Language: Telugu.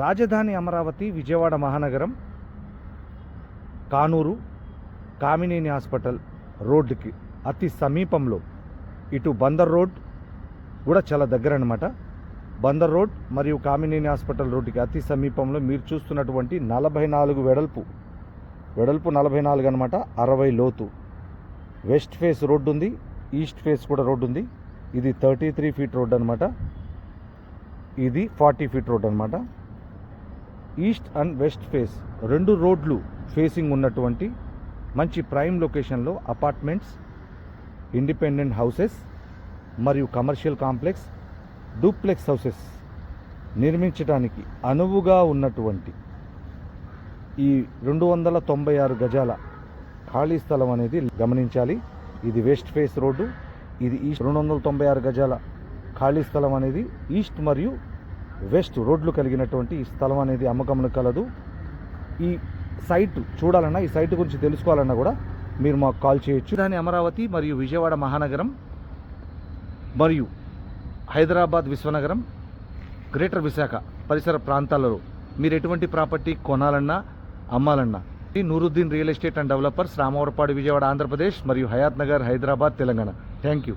రాజధాని అమరావతి విజయవాడ మహానగరం కానూరు కామినేని హాస్పిటల్ రోడ్డుకి అతి సమీపంలో ఇటు బందర్ రోడ్ కూడా చాలా దగ్గర అనమాట బందర్ రోడ్ మరియు కామినేని హాస్పిటల్ రోడ్డుకి అతి సమీపంలో మీరు చూస్తున్నటువంటి నలభై నాలుగు వెడల్పు వెడల్పు నలభై నాలుగు అనమాట అరవై లోతు. వెస్ట్ ఫేస్ రోడ్డు ఉంది ఈస్ట్ ఫేస్ కూడా రోడ్డు ఉంది. ఇది థర్టీ త్రీ ఫీట్ రోడ్ అనమాట ఇది ఫార్టీ ఫీట్ రోడ్ అనమాట ఈస్ట్ అండ్ వెస్ట్ ఫేస్. రెండు రోడ్లు ఫేసింగ్ ఉన్నటువంటి మంచి ప్రైమ్ లొకేషన్లో అపార్ట్మెంట్స్ ఇండిపెండెంట్ హౌసెస్ మరియు కమర్షియల్ కాంప్లెక్స్ డూప్లెక్స్ హౌసెస్ నిర్మించడానికి అనువుగా ఉన్నటువంటి ఈ రెండు వందల తొంభై ఆరు గజాల ఖాళీ స్థలం అనేది గమనించాలి. ఇది వెస్ట్ ఫేస్ రోడ్డు. ఇది ఈస్ట్ రెండు వందల తొంభై ఆరు గజాల ఖాళీ స్థలం అనేది ఈస్ట్ మరియు వెస్ట్ రోడ్లు కలిగినటువంటి ఈ స్థలం అనేది అమ్మకమును కలదు. ఈ సైట్ చూడాలన్నా ఈ సైట్ గురించి తెలుసుకోవాలన్నా కూడా మీరు మాకు కాల్ చేయొచ్చు. దాని అమరావతి మరియు విజయవాడ మహానగరం మరియు హైదరాబాద్ విశ్వనగరం గ్రేటర్ విశాఖ పరిసర ప్రాంతాలలో మీరు ఎటువంటి ప్రాపర్టీ కొనాలన్నా అమ్మాలన్నా ఈ Nooruddin real estate and developers Ramavarapadu Vijayawada Andhra Pradesh మరియు హయాత్ నగర్ హైదరాబాద్ తెలంగాణ. Thank you.